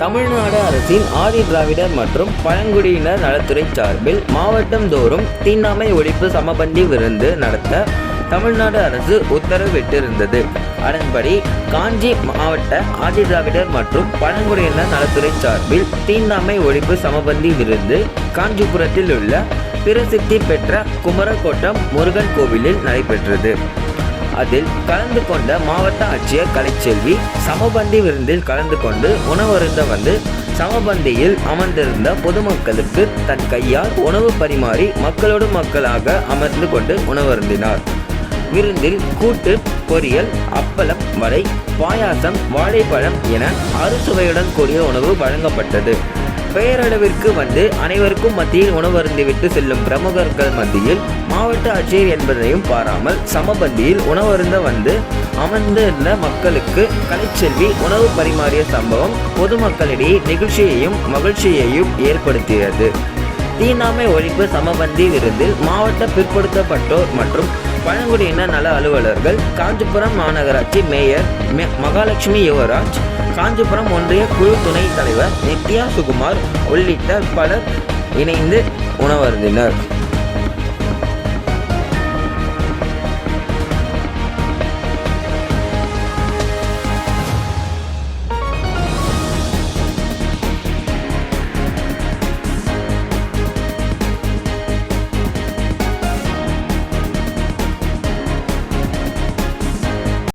தமிழ்நாடு அரசின் ஆதி திராவிடர் மற்றும் பழங்குடியினர் நலத்துறை சார்பில் மாவட்டந்தோறும் தீண்டாமை ஒழிப்பு சமபந்தி விருந்து நடத்த தமிழ்நாடு அரசு உத்தரவிட்டிருந்தது. அதன்படி காஞ்சி மாவட்ட ஆதி திராவிடர் மற்றும் பழங்குடியினர் நலத்துறை சார்பில் தீண்டாமை ஒழிப்பு சமபந்தி விருந்து காஞ்சிபுரத்தில் உள்ள பிரசித்தி பெற்ற குமரக்கோட்டம் முருகன் கோவிலில் நடைபெற்றது. அதில் கலந்து கொண்ட மாவட்ட ஆட்சியர் கலைச்செல்வி சமபந்தி விருந்தில் கலந்து கொண்டு உணவருந்த வந்து சமபந்தியில் அமர்ந்திருந்த பொதுமக்களுக்கு தன் கையால் உணவு பரிமாறி மக்களோடு மக்களாக அமர்ந்து கொண்டு உணவருந்தினார். விருந்தில் கூட்டு பொரியல் அப்பளம் வடை பாயாசம் வாழைப்பழம் என அறுசுவையுடன் கூடிய உணவு வழங்கப்பட்டது. பெயரளவிற்கு வந்து அனைவருக்கும் மத்தியில் உணவருந்திவிட்டு செல்லும் பிரமுகர்கள் மத்தியில் மாவட்ட ஆட்சியர் என்பதையும் பாராமல் சமபந்தியில் உணவருந்த வந்து அமர்ந்திருந்த மக்களுக்கு கலைச்செல்வி உணவு பரிமாறிய சம்பவம் பொதுமக்களிடையே நிகழ்ச்சியையும் மகிழ்ச்சியையும் ஏற்படுத்தியது. தீண்டாமை ஒழிப்பு சமபந்தி விருது மாவட்ட பிற்படுத்தப்பட்டோர் மற்றும் பழங்குடியினர் நல அலுவலர்கள் காஞ்சிபுரம் மாநகராட்சி மேயர் மகாலட்சுமி யுவராஜ் காஞ்சிபுரம் ஒன்றிய குழு துணைத் தலைவர் நித்யா சுகுமார் உள்ளிட்ட பலர் இணைந்து உணவருந்தினர்.